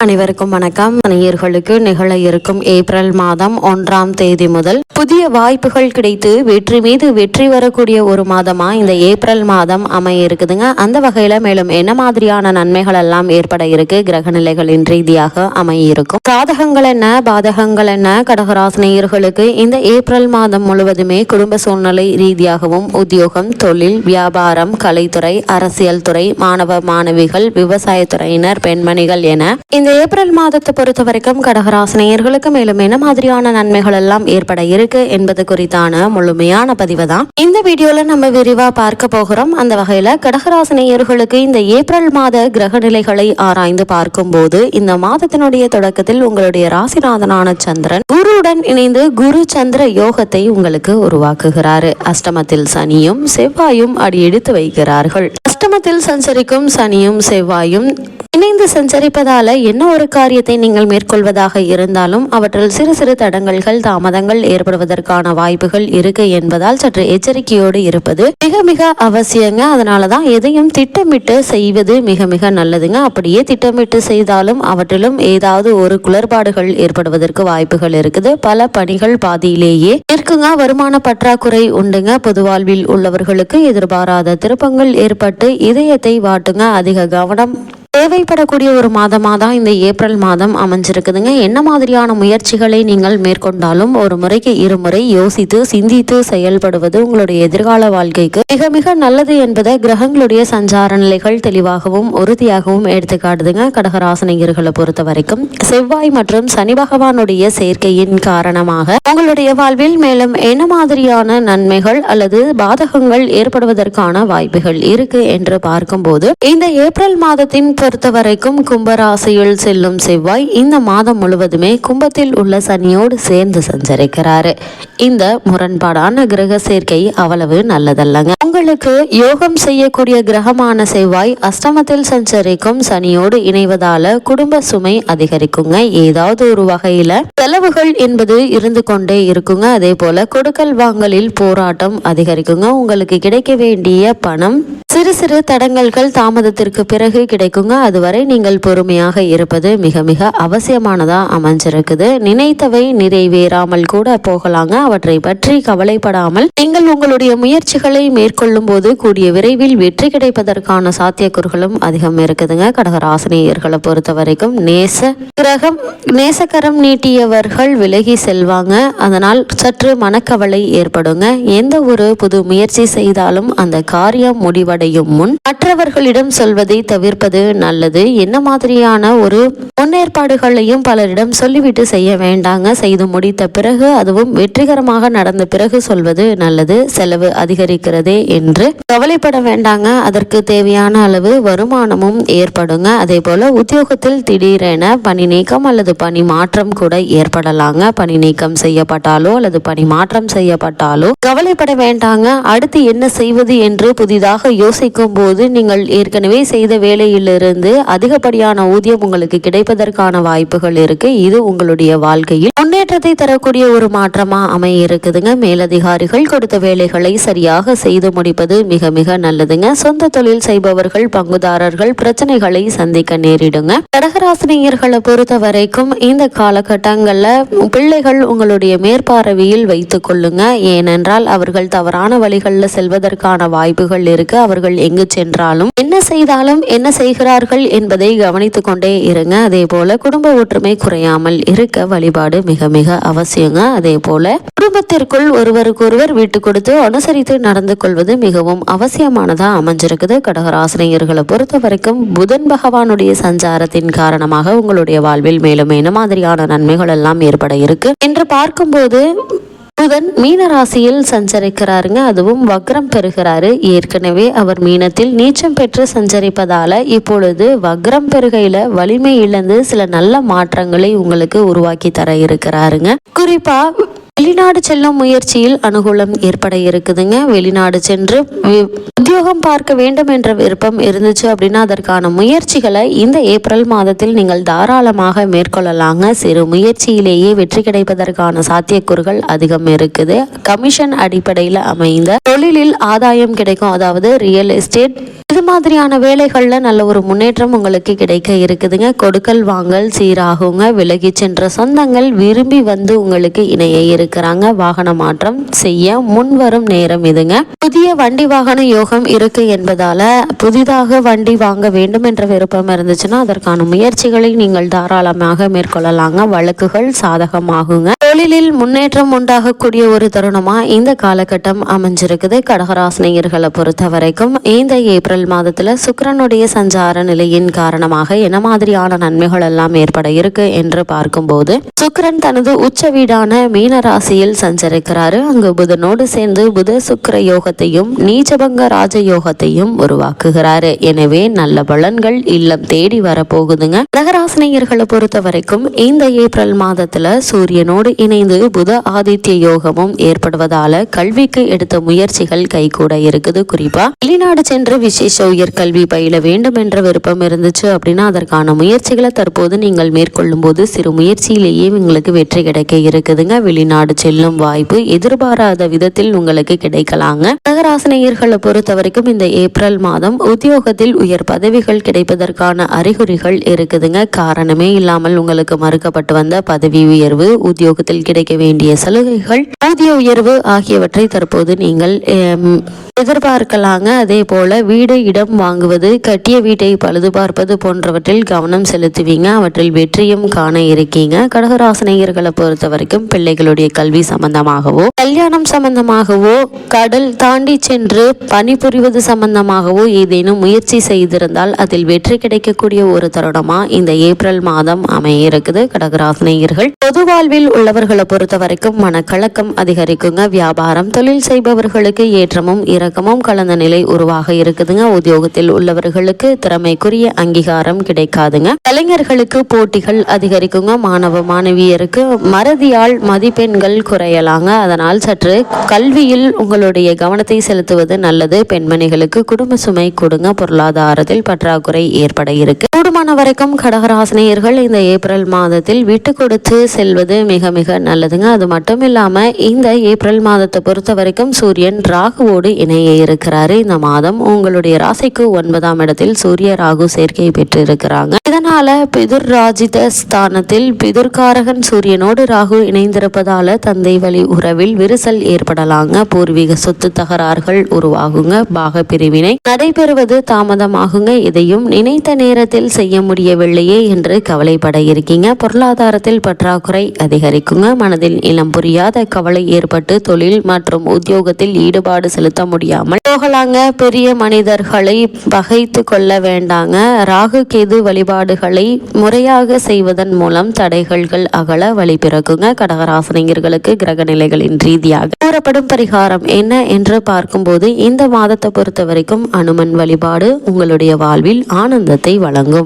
அனைவருக்கும் வணக்கம். நேயர்களுக்கு நிகழ இருக்கும் ஏப்ரல் மாதம் ஒன்றாம் தேதி முதல் புதிய வாய்ப்புகள் கிடைத்து வெற்றி மீது வெற்றி வரக்கூடிய ஒரு மாதமா இந்த ஏப்ரல் மாதம் அமைய இருக்குதுங்க அந்த வகையில மேலும் என்ன மாதிரியான நன்மைகள் எல்லாம் ஏற்பட இருக்கு? கிரக நிலைகளின் ரீதியாக அமைய இருக்கும் சாதகங்கள் என்ன? பாதகங்கள் என்ன? கடகராசினியர்களுக்கு இந்த ஏப்ரல் மாதம் முழுவதுமே குடும்ப சூழ்நிலை ரீதியாகவும் உத்தியோகம் தொழில் வியாபாரம் கலைத்துறை அரசியல் துறை மாணவ மாணவிகள் விவசாயத்துறையினர் பெண்மணிகள் என இந்த ஏப்ரல் மாதத்தை பொறுத்த வரைக்கும் கடகராசினியர்களுக்கு மேலும் என்ன மாதிரியான நன்மைகள் எல்லாம் ஏற்பட இருக்கு என்பது குறித்தான முழுமையான பதிவு தான் இந்த வீடியோல நம்ம விரிவா பார்க்க போகிறோம். அந்த வகையில கடகராசினியர்களுக்கு இந்த ஏப்ரல் மாத கிரக நிலைகளை ஆராய்ந்து பார்க்கும்போது இந்த மாதத்தினுடைய தொடக்கத்தில் உங்களுடைய ராசிநாதனான சந்திரன் குருவுடன் இணைந்து குரு சந்திர யோகத்தை உங்களுக்கு உருவாக்குகிறாரு. அஷ்டமத்தில் சனியும் செவ்வாயும் அடியெடுத்து வைக்கிறார்கள். அஷ்டமத்தில் சஞ்சரிக்கும் சனியும் செவ்வாயும் இணைந்து சஞ்சரிப்பதால என்ன ஒரு காரியத்தை நீங்கள் மேற்கொள்வதாக இருந்தாலும் அவற்றில் சிறு சிறு தடங்கல்கள் தாமதங்கள் ஏற்படுவதற்கான வாய்ப்புகள் இருக்கு என்பதால் சற்று எச்சரிக்கையோடு இருப்பது மிக மிக அவசியங்க. அதனாலதான் எதையும் திட்டமிட்டு செய்வது மிக மிக நல்லதுங்க. அப்படியே திட்டமிட்டு செய்தாலும் அவற்றிலும் ஏதாவது ஒரு குளறுபாடுகள் ஏற்படுவதற்கு வாய்ப்புகள் இருக்குது. பல பணிகள் பாதியிலேயே இருக்குங்க. வருமான பற்றாக்குறை உண்டுங்க. பொது வாழ்வில் உள்ளவர்களுக்கு எதிர்பாராத திருப்பங்கள் ஏற்பட்டு இதயத்தை வாட்டுங்க. அதிக கவனம் தேவைப்படக்கூடிய ஒரு மாதமாக தான் இந்த ஏப்ரல் மாதம் அமைஞ்சிருக்குதுங்க. என்ன மாதிரியான முயற்சிகளை நீங்கள் மேற்கொண்டாலும் ஒரு முறைக்கு இருமுறை யோசித்து சிந்தித்து செயல்படுவது உங்களுடைய எதிர்கால வாழ்க்கைக்கு மிக மிக நல்லது என்பதை கிரகங்களுடைய சஞ்சார நிலைகள் தெளிவாகவும் உறுதியாகவும் எடுத்துக்காட்டுதுங்க. கடகராசனிகர்களை பொறுத்த வரைக்கும் செவ்வாய் மற்றும் சனி பகவானுடைய சேர்க்கையின் காரணமாக உங்களுடைய வாழ்வில் மேலும் என்ன மாதிரியான நன்மைகள் அல்லது பாதகங்கள் ஏற்படுவதற்கான வாய்ப்புகள் இருக்கு என்று பார்க்கும்போது இந்த ஏப்ரல் மாதத்தின் பொறுத்த வரைக்கும் கும்பராசியில் செல்லும் செவ்வாய் இந்த மாதம் முழுவதுமே கும்பத்தில் உள்ள சனியோடு சேர்ந்து சஞ்சரிக்கிறாரு. இந்த முரண்பாடான கிரக சேர்க்கை அவ்வளவு நல்லதல்லங்க. உங்களுக்கு யோகம் செய்யக்கூடிய கிரகமான செவ்வாய் அஷ்டமத்தில் சஞ்சரிக்கும் சனியோடு இணைவதால குடும்ப சுமை அதிகரிக்குங்க. ஏதாவது ஒரு வகையில செலவுகள் என்பது இருந்து கொண்டே இருக்குங்க. அதே போல கொடுக்கல் வாங்கலில் போராட்டம் அதிகரிக்குங்க. உங்களுக்கு கிடைக்க வேண்டிய பணம் சிறு சிறு தடங்கல்கள் தாமதத்திற்கு பிறகு கிடைக்குங்க. அதுவரை நீங்கள் பொறுமையாக இருப்பது மிக மிக அவசியமானதாக அமைஞ்சிருக்குது. நினைத்தவை நிறைவேறாமல் கூட போகலாங்க. அவற்றை பற்றி கவலைப்படாமல் நீங்கள் உங்களுடைய முயற்சிகளை மேற்கொள்ளும் போது கூடிய விரைவில் வெற்றி கிடைப்பதற்கான சாத்தியக்கூறுகளும் அதிகம் இருக்குதுங்க. கடகராசினியர்களை பொறுத்த வரைக்கும் நேச கிரகம் நேசக்கரம் நீட்டியவர்கள் விலகி செல்வாங்க. அதனால் சற்று மனக்கவலை ஏற்படுங்க. எந்த ஒரு புது முயற்சி செய்தாலும் அந்த காரியம் முடிவடையும் முன் மற்றவர்களிடம் சொல்வதை தவிர்ப்பது நல்லது. என்ன மாதிரியான ஒரு முன்னேற்பாடுகளையும் பலரிடம் சொல்லிவிட்டு செய்ய வேண்டாங்க. செய்து முடித்த பிறகு அதுவும் வெற்றிகரமாக நடந்த பிறகு சொல்வது நல்லது. செலவு அதிகரிக்கிறதே என்று கவலைப்பட வேண்டாங்க. அதற்கு தேவையான அளவு வருமானமும் ஏற்படுங்க. அதே போல உத்தியோகத்தில் திடீரென பணி நீக்கம் அல்லது பணி மாற்றம் கூட ஏற்படலாங்க. பணி நீக்கம் செய்யப்பட்டாலோ அல்லது பணி மாற்றம் செய்யப்பட்டாலோ கவலைப்பட வேண்டாங்க. அடுத்து என்ன செய்வது என்று புதிதாக யோசிக்கும் போது நீங்கள் ஏற்கனவே செய்த வேலையிலிருந்து அதிகப்படியான ஊதியம் உங்களுக்கு கிடைப்பதற்கான வாய்ப்புகள் இருக்கு. இது உங்களுடைய வாழ்க்கையில் முன்னேற்றத்தை தரக்கூடிய ஒரு மாற்றமா அமைய இருக்குதுங்க மேலதிகாரிகள் கொடுத்த வேலைகளை சரியாக செய்து முடிப்பது மிக மிக நல்லதுங்க. சொந்த தொழில் செய்பவர்கள் பங்குதாரர்கள் பிரச்சனைகளை சந்திக்க நேரிடுங்க. கடகராசினியர்களை பொறுத்த வரைக்கும் இந்த காலகட்டங்கள்ல பிள்ளைகள் உங்களுடைய மேற்பார்வையில் வைத்துக் கொள்ளுங்க. ஏனென்றால் அவர்கள் தவறான வழிகளில் செல்வதற்கான வாய்ப்புகள் இருக்கு. அவர்கள் எங்கு சென்றாலும் என்ன செய்தாலும் என்ன செய்கிறார் செய்கிறார்கள் என்பதை கவனித்து கொண்டே இருங்க. அதே போல குடும்ப ஒற்றுமை குறையாமல் இருக்க வழிபாடு மிக மிக அவசியங்க. அதே போல குடும்பத்திற்குள் ஒருவருக்கொருவர் விட்டு கொடுத்து அனுசரித்து நடந்து கொள்வது மிகவும் அவசியமானதா அமைஞ்சிருக்குது. கடகராசினியர்களை பொறுத்த வரைக்கும் புதன் பகவானுடைய சஞ்சாரத்தின் காரணமாக உங்களுடைய வாழ்வில் மேலும் என்ன மாதிரியான நன்மைகள் எல்லாம் ஏற்பட இருக்கு. என்று பார்க்கும்போது புதன் மீன ராசியில் சஞ்சரிக்கிறாருங்க. அதுவும் வக்ரம் பெறுகிறாரு. ஏற்கனவே அவர் மீனத்தில் நீச்சம் பெற்று சஞ்சரிப்பதால இப்பொழுது வக்ரம் பெறுகையில வலிமை இழந்து சில நல்ல மாற்றங்களை உங்களுக்கு உருவாக்கி தர இருக்கிறாருங்க. குறிப்பா வெளிநாடு செல்லும் முயற்சியில் அனுகூலம் ஏற்பட இருக்குதுங்க. வெளிநாடு சென்று உத்தியோகம் பார்க்க வேண்டும் என்ற விருப்பம் இருந்துச்சு அப்படின்னா அதற்கான முயற்சிகளை இந்த ஏப்ரல் மாதத்தில் நீங்கள் தாராளமாக மேற்கொள்ளலாங்க. சிறு முயற்சியிலேயே வெற்றி கிடைப்பதற்கான சாத்தியக்கூறுகள் அதிகம் இருக்குது. கமிஷன் அடிப்படையில் அமைந்த தொழிலில் ஆதாயம் கிடைக்கும். அதாவது ரியல் எஸ்டேட் இது மாதிரியான வேலைகளில் நல்ல ஒரு முன்னேற்றம் உங்களுக்கு கிடைக்க இருக்குதுங்க. கொடுக்கல் வாங்கல் சீராகுங்க. விலகி சென்ற சொந்தங்கள் விரும்பி வந்து உங்களுக்கு இணைய இருக்கு இருக்கிறாங்க வாகன மாற்றம் செய்ய முன்வரும் நேரம் இதுங்க. புதிய வண்டி வாகன யோகம் இருக்கு என்பதால புதிதாக வண்டி வாங்க வேண்டும் என்ற விருப்பம் இருந்துச்சுன்னா அதற்கான முயற்சிகளை நீங்கள் தாராளமாக மேற்கொள்ளலாங்க. வழக்குகள் சாதகமாகுங்க. தொழிலில் முன்னேற்றம் உண்டாகக்கூடிய ஒரு தருணமா இந்த காலகட்டம் அமைஞ்சிருக்குது. கடகராசினியர்களை பொறுத்த வரைக்கும் இந்த ஏப்ரல் மாதத்துல சுக்கரனுடைய சஞ்சார நிலையின் காரணமாக என்ன மாதிரியான நன்மைகள் எல்லாம் ஏற்பட இருக்கு என்று பார்க்கும்போது சுக்கிரன் தனது உச்ச வீடான மீனராசி ராசியில் சஞ்சரிக்கிறாரு. அங்கு புதனோடு சேர்ந்து புத சுக்கர யோகத்தையும் நீச்சபங்க ராஜ யோகத்தையும் உருவாக்குகிறாரு. எனவே நல்ல பலன்கள் இல்லம் தேடி வரப்போகுதுங்க. கடகராசினியர்களை பொறுத்த வரைக்கும் இந்த ஏப்ரல் மாதத்துல சூரியனோடு இணைந்து புத ஆதித்ய யோகமும் ஏற்படுவதால கல்விக்கு எடுத்த முயற்சிகள் கைகூட இருக்குது. குறிப்பா வெளிநாடு சென்று விசேஷ உயர்கல்வி பயில வேண்டும் என்ற விருப்பம் இருந்துச்சு அப்படின்னா அதற்கான முயற்சிகளை தற்போது நீங்கள் மேற்கொள்ளும் போது சிறு முயற்சியிலேயே உங்களுக்கு வெற்றி கிடைக்க இருக்குதுங்க. வெளிநாடு செல்லும் வாய்ப்பு எதிர்பாராத விதத்தில் உங்களுக்கு கிடைக்கலாங்க. நகராசினியர்களை பொறுத்த வரைக்கும் இந்த ஏப்ரல் மாதம் உத்தியோகத்தில் உயர் பதவிகள் கிடைப்பதற்கான அறிகுறிகள் இருக்குதுங்க. காரணமே இல்லாமல் உங்களுக்கு மறுக்கப்பட்டு வந்த பதவி உயர்வு உத்தியோகத்தில் கிடைக்க வேண்டிய சலுகைகள் ஊதிய உயர்வு ஆகியவற்றை தற்போது நீங்கள் எதிர்பார்க்கலாங்க. அதே போல வீடு இடம் வாங்குவது கட்டிய வீட்டை பழுது பார்ப்பது போன்றவற்றில் கவனம் செலுத்துவீங்க. அவற்றில் வெற்றியும் காண இருக்கீங்க. கடகராசனையர்களை பொறுத்த வரைக்கும் பிள்ளைகளுடைய கல்வி சம்பந்தமாகவோ கல்யாணம் சம்பந்தமாகவோ கடல் தாண்டி சென்று பணிபுரிவது சம்பந்தமாகவோ ஏதேனும் முயற்சி செய்திருந்தால் அதில் வெற்றி கிடைக்கக்கூடிய ஒரு தருணமா? இந்த ஏப்ரல் மாதம் அமைய இருக்குது கடகராசினியர்கள் பொது வாழ்வில் உள்ளவர்களை பொறுத்த வரைக்கும் மனக்கலக்கம் அதிகரிக்குங்க. வியாபாரம் தொழில் செய்பவர்களுக்கு ஏற்றமும் இரக்கமும் கலந்த நிலை உருவாக இருக்குதுங்க. உத்தியோகத்தில் உள்ளவர்களுக்கு திறமைக்குரிய அங்கீகாரம் கிடைக்காதுங்க. கலைஞர்களுக்கு போட்டிகள் அதிகரிக்குங்க. மாணவ மாணவியருக்கு மறதியால் மதிப்பெண்கள் குறையலாங்க. அதனால் சற்று கல்வியில் உங்களுடைய கவனத்தை செலுத்துவது நல்லது. பெண்மணிகளுக்கு குடும்ப சுமை கொடுங்க. பொருளாதாரத்தில் பற்றாக்குறை ஏற்பட இருக்கு. கூடுமான வரைக்கும் கடகராசினியர்கள் இந்த ஏப்ரல் மாதத்தில் விட்டு கொடுத்து செல்வது மிக மிக நல்லதுங்க. அது மட்டும் இல்லாமல் இந்த ஏப்ரல் மாதத்தை பொறுத்த வரைக்கும் சூரியன் ராகுவோடு இணைய இருக்கிறாரு. இந்த மாதம் உங்களுடைய ராசிக்கு ஒன்பதாம் இடத்தில் சூரிய ராகு சேர்க்கை பெற்று இருக்கிறாங்க இதனால பிதுர் ராஜித ஸ்தானத்தில் பிதுர்காரகன் சூரியனோடு ராகு இணைந்திருப்பதால தந்தை வழி உறவில் விரிசல் ஏற்படலாங்க. பூர்வீக சொத்து தகராறுகள் உருவாகுங்க. பாக பிரிவினை நடைபெறுவது தாமதமாகுங்க. இதையும் நினைத்த நேரத்தில் செய்ய முடியவில்லையே என்று கவலைப்பட இருக்கீங்க. பொருளாதாரத்தில் பற்றாக்குறை அதிகரிக்குங்க. மனதில் இளம் புரியாத கவலை ஏற்பட்டு தொழில் மற்றும் உத்தியோகத்தில் ஈடுபாடு செலுத்த முடியாமல் போகலாங்க. பெரிய மனிதர்களை பகைத்து கொள்ள வேண்டாங்க. ராகு கேது வழிபாடுகளை முறையாக செய்வதன் மூலம் தடைகள்கள் அகல வழி பிறக்குங்க. கடகராசனிகர்களுக்கு கிரக நிலைகளின் ரீதியாக கூறப்படும் பரிகாரம் என்ன என்று பார்க்கும்போது இந்த மாதத்தை பொறுத்த வரைக்கும் அனுமன் வழிபாடு உங்களுடைய வாழ்வில் ஆனந்தத்தை வழங்கும்.